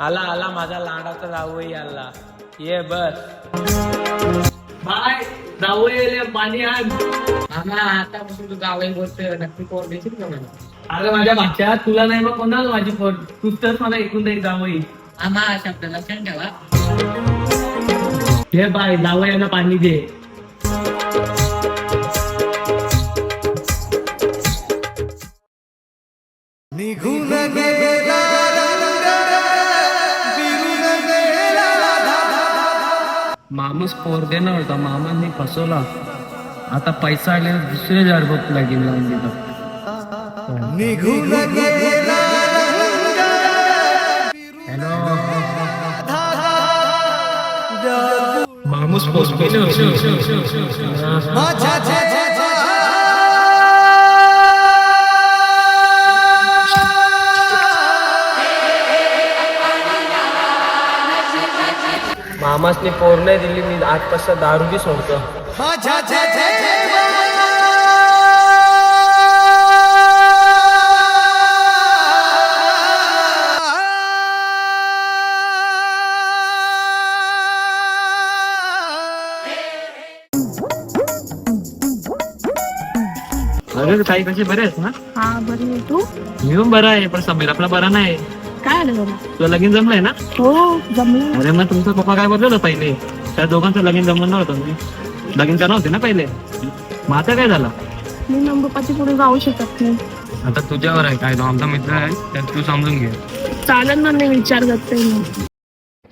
आला आला माझा लाडाचा जावई आला. ये बस. बाय जाऊ येले पाणी आण. मामा आतापासून तू जावई बोलतोय नक्की पोर देशील का मला? अरे माझ्या मागच्या तुला नाही मग कोणाला माझी फोन तूच तर मला ऐकून दे जावई. मामा शब्द लक्षात ठेवा. हे बाय यांना पाणी दे. माणूस पोर देणार होता मामांनी फसवला. आता पैसा आले दुसरे लागेल लावून दिलं हॅलो माणूस पोचपेले मामासनी पोर नाही दिली मी आजपासून दारू बी सोडतो अरे काही कसे बरे आहेत ना? हा बरी आहे. तू? मी पण बरा आहे पण समीर आपला बरा नाही. काय आलं बरं तुला लगीन जमलंय ना? हो जमलं. अरे मग तुमचा पप्पा काय बोलले होतं पहिले? त्या दोघांचं लगीन जमलं नव्हतं मी लगीन करणार होते ना पहिले? मग आता काय झालं? मी नंबरपाची पुढे जाऊ शकत नाही. आता तुझ्यावर आहे काय तो आमचा मित्र आहे त्यात तू समजून घे. चालेल ना मी विचार करते मी.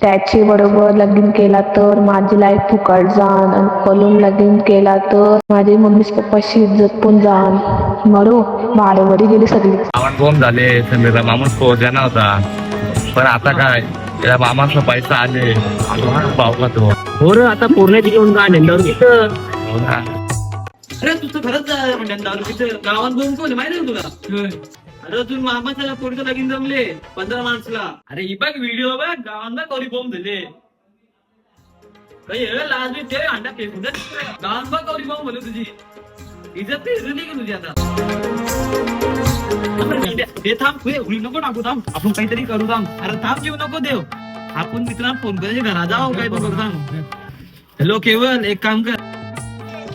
त्याची बरोबर लगीन केला तर माझी लाईफ फुकट जाण आणि पलून लगीन केला तर माझी मम्मी पप्पाशी इज्जत पण जाण मरो भाडेवरी गेली सगळी. आवाज बोंब झाले समीरला माणूस पोहोचला होता. पण आता काय? त्या मामाचा पैसा आले. पावला तो हो रे आता पूर्ण घेऊन का नेंदावर तिथं हो ना. अरे तुझं खरंच म्हणजे गावात कोण आहे माहिती तुला? अरे अजून मामाच्या पोरीचं लगीन जमले. पंधरा माणसाला अरे ही बघ व्हिडिओ बघ गावांना करी बॉम्ब झाले काही लाज मी ते अंडा फेकून गावांना गावात बॉम्ब बोलू तुझी. इज्जत पेरली की तुझी आता. ते थांब हे उडी नको टाकू थांब. आपण काहीतरी करू थांब. अरे थांब जीव नको देव आपण मित्रांना फोन करायचे घरा जाऊ काय तो थांब. हॅलो केवल एक काम कर.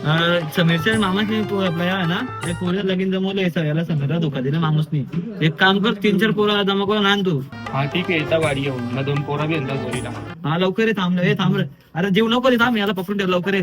समीरच्या मामाची पो- आपला आहे ना ते पोरं लगीन जमवलंय सगळ्याला समीरला धोका दिला माणूसनी एक काम कर तीन चार पोरं जमा करून आण तू. हा ठीक आहे येता गाडी येऊन मग दोन पोरं बी येतात जोडीला हा लवकर ये थांब हे थांब रे. अरे जीव नको रे थांब याला पकडून ठेव लवकर ये.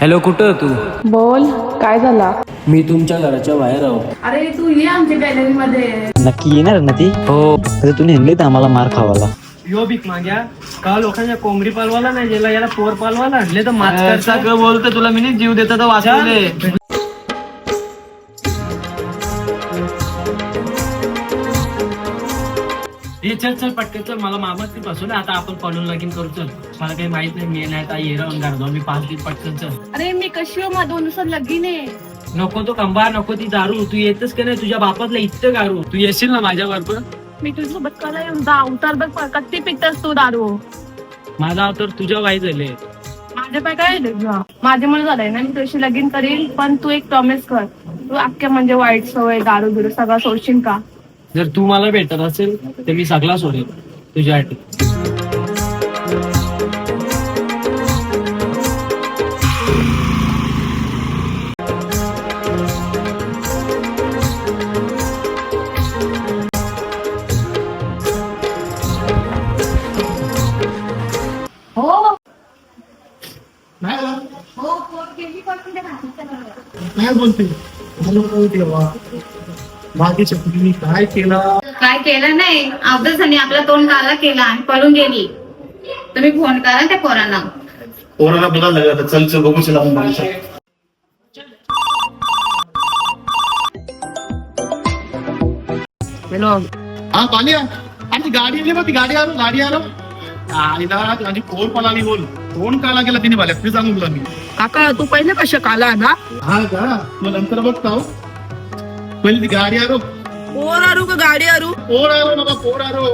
हॅलो कुठं तू? बोल काय झाला? मी तुमच्या घराच्या बाहेर आहो. अरे तू ये आमच्या गॅलरी मध्ये. नक्की येणार ना ती? हो. अरे तू नेहमीच आम्हाला मार खावाला. यो भीक माग्या. का लोकांच्या कोंबडी पालवाला नाही गेला याला पोर पालवाला आणले तर मास्टरचा बोलतो तुला मी जीव देता तर वाचवले. चल चल पटकन चल. मला मामाच ती पासून आता आपण पळून लगीन करू. चल. मला काही माहीत नाही. मी नाही आता ये राहून घालतो मी पाच दिन पटकन चल. अरे मी कशी हो? माझं दोन दिवसात लगीन आहे. नको तो कंबार नको ती दारू. तू येतच का नाही? तुझ्या बापातलं इतकं दारू. तू येशील ना माझ्या बरोबर मी तुझ्यासोबत कला येऊन जा? उतार बघ प- पितस तू दारू? माझा तर तुझ्या वाई झाले माझ्या पाय काय आहे तुझं? माझे मुलं झालंय ना मी तुझी लगीन करीन. पण तू एक प्रॉमिस कर. तू अख्ख्या म्हणजे वाईट सवय दारू बिरू सगळं सोडशील का? जर तू मला भेटत असेल तर मी सगळा सोडेल तुझ्यासाठी. हो. काय बोलते. बाकीचे काय केलं? काय केलं नाही. अवधसाने आपला तोंड काला केला आणि पळून गेली. तुम्ही फोन करा त्या पोरांना. पोराला बोलायला लागला चल चल बघू चला. हा पाणी आ- आणि गाडी आली बघ ती गाडी आलो गाडी आलो आईला माझी पोर पण आली बोल. तोंड काला केला तिने मला. सांगू तुला मी. काका तू पहिले कशा काला ना? हा का? मग नंतर बघता. हो पहिली ती गाडी आरो पोर आरू का गाडी आरू पोर आरो बाबा पोर आरो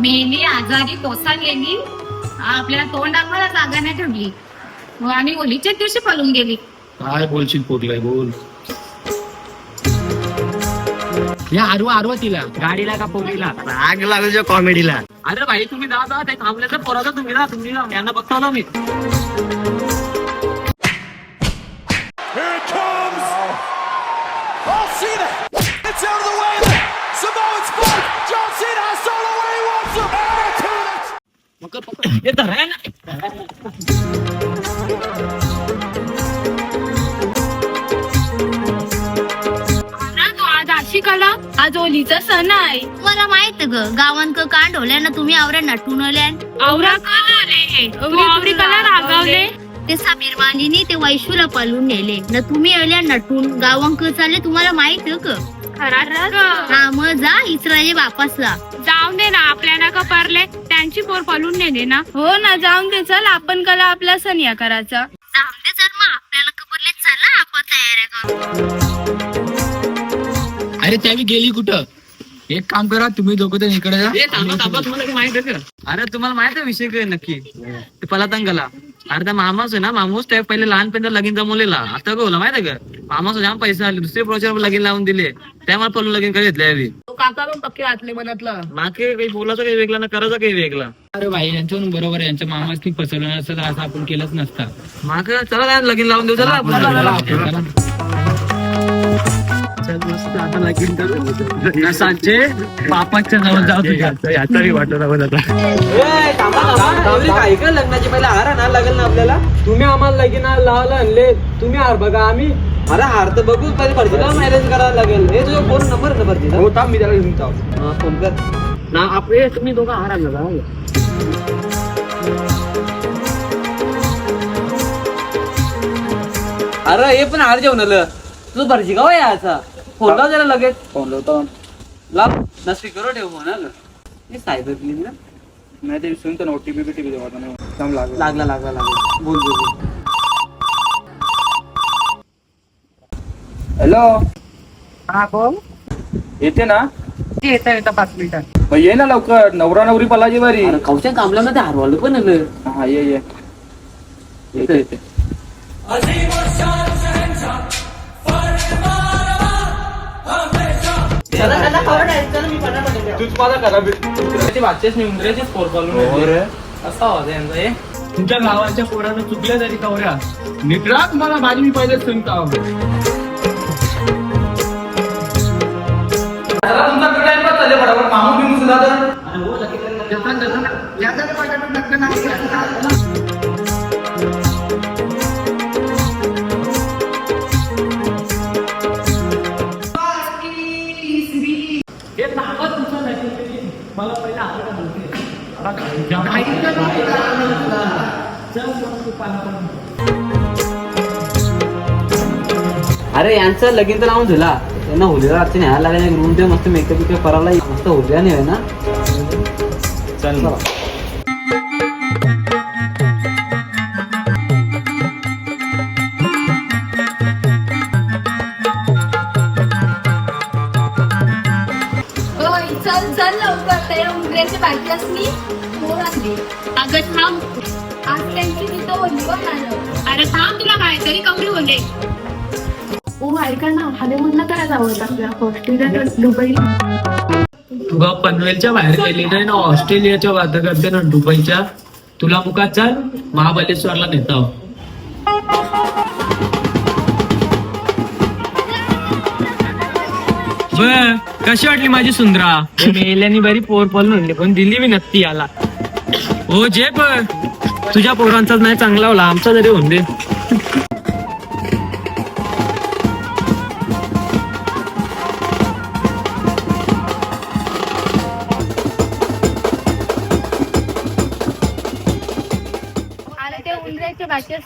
मेली आजारी कोसळलेली आपल्याला तोंड दाखवायला जागा नाही ठेवली मग आणि होलीच्याच दिवशी पळून गेली काय बोलशील पोटलाय बोल या आरवा आरवा तिला गाडीला का पोरीला आग लागल कॉमेडीला अरे भाई तुम्ही जा जा ते थांबले तर पोराचा तुम्ही जा तुम्ही जा यांना बघता ना मी Cena! It's out of the way! Samoan spot! John Cena has solo where he wants him! Attitude! हे धरा ना तू आज अशी काला आज होलीचा सण आहे मला माहीत ग गावांक कांड होल्यानं तुम्ही आवऱ्या नटून आवरा कलर रे आवरी कलर रागावले ते समीर मालीनी ते वैशूला पळून नेले. न तुम्ही आल्या नटून. गावांक चालले तुम्हाला माहीत हा मग जा इस्रायली बापासला. जाऊन दे ना आपल्याला का परले. त्यांची पोर पळून नेले ना. हो ना जाऊन दे चल. आपण कला आपला सण या करायचा. जाऊन दे जर मग. आपल्याला खबरले चला आपण तयाऱ्या करू. अरे त्यावी गेली कुठं? एक काम करा तुम्ही दोघं तर इकडे जा अरे तुम्हाला माहीत आहे विषय काय नक्की? ते पलातंगला. अरे त्या मामाच आहे ना मामूस त्या पहिले लहानपणी लगीन जमवलेला. आता गोला माहीत आहे का? मामाच जाम पैसे आले दुसरे प्रोजेक्ट लगीन लावून दिले. त्यामुळे पळून लगीन काय घेतले यावी काका पण पक्के आतले मनातला. मागे काही बोलायचं काही वेगळा ना करायचं काही वेगळा. अरे भाई यांच्यावरून बरोबर आहे. यांच्या मामाच की फसवलं नसतं असं आपण केलंच नसतं. माग चला लगीन लावून देऊ चला. आपण. सांचे बापाच्या जवळ जाऊ तुझ्या याचाही वाटत आता. काय का लग्नाची? पहिले हार ना लागेल ना आपल्याला? तुम्ही आम्हाला लगीन लावलं आणले. तुम्ही हार बघा आम्ही. अरे हार तर बघू पहिले भरतीला मॅरेज करायला लागेल. हे तुझा फोन नंबर भरतीला हो थांब मी त्याला घेऊन जाऊ. फोन कर. ना आपले तुम्ही दोघं हार आणला अरे हे पण हार जेवण आलं तुझं भरजी का याचा? फोन लाव जरा लगेच. फोन लावतो लाव. ना स्पीकर ठेव म्हणाल हे. सायबर क्लीन ना नाही ते विसरून तर ओटीपी बीटीपी देवा नाही. लागला. लागला लागला लागला. बोल बोल. हॅलो हा बोल. येते ना? येता येता पाच मिनिटात मग ये ना लवकर. नवरा नवरी पलाजी कवच्या कामला मध्ये हरवलं पण आलं. हा ये ये. येते येते. तूच मला करा उंदराचेच पोर असा आवाज यांचा हे. तुमच्या गावाच्या पोरानं चुकल्या तरी कवऱ्या राख मला माझी मी पहिले सांगतो तुमचा टाइम पास चालले मामू बिमू सुद्धा तर अरे यांचं लगीन तर लावून झाला त्यांना होलीला रात्री न्यायला लागले. रूम ते मस्त मेकअप बिकअप करायला मस्त होलिया नाही आहे ना? चल. चल. उंदऱ्याची बाकी असली अगं थांब. आज त्यांची तिथं होली अरे थांब तुला काहीतरी कवरी होते ओ ऐका ना हनीमूनला काय जावं आपल्या ऑस्ट्रेलिया दुबई तुला पनवेलच्या बाहेर गेली नाही ना ऑस्ट्रेलियाच्या वाद करते ना दुबईच्या? तुला मुका चाल महाबलेश्वरला नेता. कशी वाटली माझी सुंदरा? मेल्यानी बरी पोर पळून आणली पण दिली मी नक्की याला. हो जे पण. तुझ्या पोरांचाच नाही चांगला होला आमचा जरी होऊन दे. त्या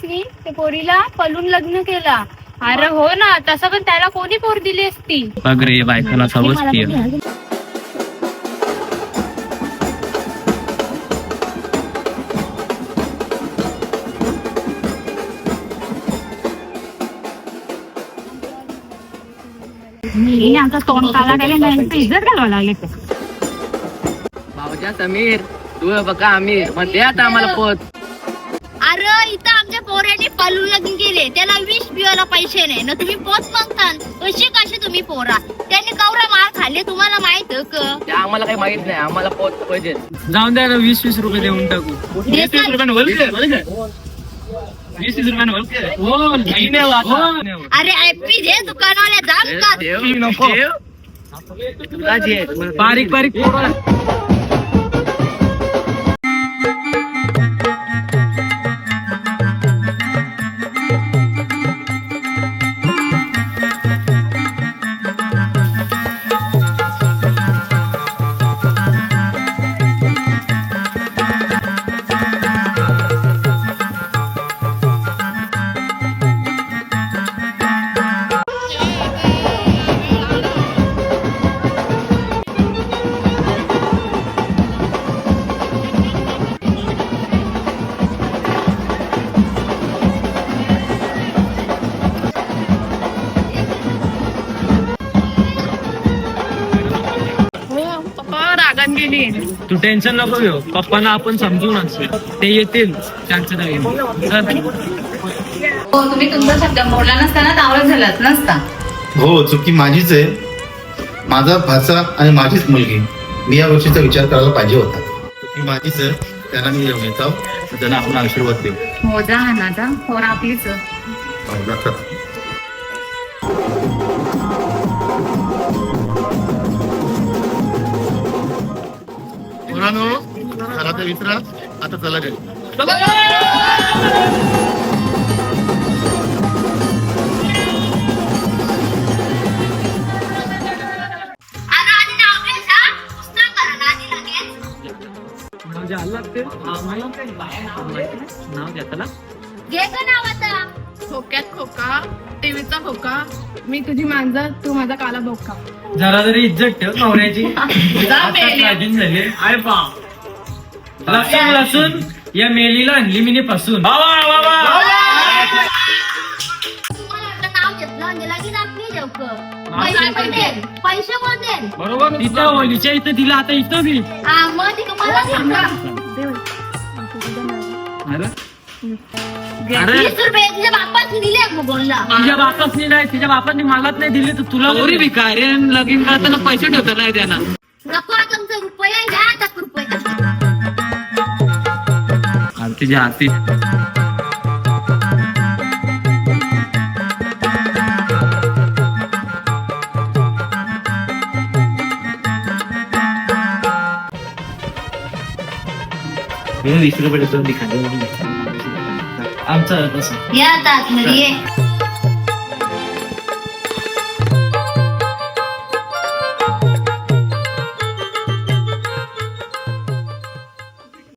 ते पोरीला पलून लग्न केला. अरे हो ना तसं पण त्याला कोणी पोर दिली असती? बघ रे बायकांना समजते समीर तू बघा आम्ही मग द्या आम्हाला पोत. पोराने पलून लगीन केले त्याला विष पिवायला पैसे नाही. ना तुम्ही पोच मागता कशी कशी तुम्ही पोरा? त्याने कवरा मार खाल्ले तुम्हाला माहीत क? ते आम्हाला काही माहीत नाही आम्हाला पोत पाहिजे. जाऊन द्या ना वीस वीस रुपये देऊन टाकू. वीस वीस रुपयानं? वीस वीस? हो. अरे ऍपी जे दुकानवाले जाम का देव नको तुला जे बारीक बारीक. पोरं. गेली तू टेन्शन नको घेऊ. पप्पांना आपण समजून असू ते येतील त्यांचं नाही हो तुम्ही तुमचा शब्द मोडला नसताना नावं झालाच नसता. हो चुकी माझीच आहे. माझा भाचा आणि माझीच मुलगी. मी या गोष्टीचा विचार करायला पाहिजे होता. चुकी माझीच आहे. त्यांना मी घेऊन येतो. त्यांना आपण आशीर्वाद देऊ. हो जा ना जा आपलीच. हो. पोरांनो, चला तर विसरा आता चला घरी म्हणजे नाव घ्या त्याला. घे का नाव आता. खोक्यात खोका टीव्हीचा खोका. मी तुझी मांजर तू माझा काला बोका जरा जरी इज्जत ठेव नवऱ्याची. आता राजीन झाली आय बा लसूण लसूण. या मेलीला आणली मिनी पासून तुम्हाला वाटलं नाव घेतलं म्हणजे लगेच आपली देऊ क. पैसे कोण देईल. पैसे कोण देईल. बरोबर. तिथं होलीच्या इथं दिला आता इथं बी. हा मग ती मला सांगा. अरे. वीस रुपये तुझ्या बापाच दिले मग बोलला. तुझ्या बापासनी नाही तुझ्या बापाने मलाच नाही दिली तर तुला तरी भिकारी लगीन करताना पैसे ठेवता नाही त्यांना. नको तुमचं रुपये घ्या आता रुपये. तुझ्या हाती. वीस रुपये आमचं तसं. या आता आतमध्ये ये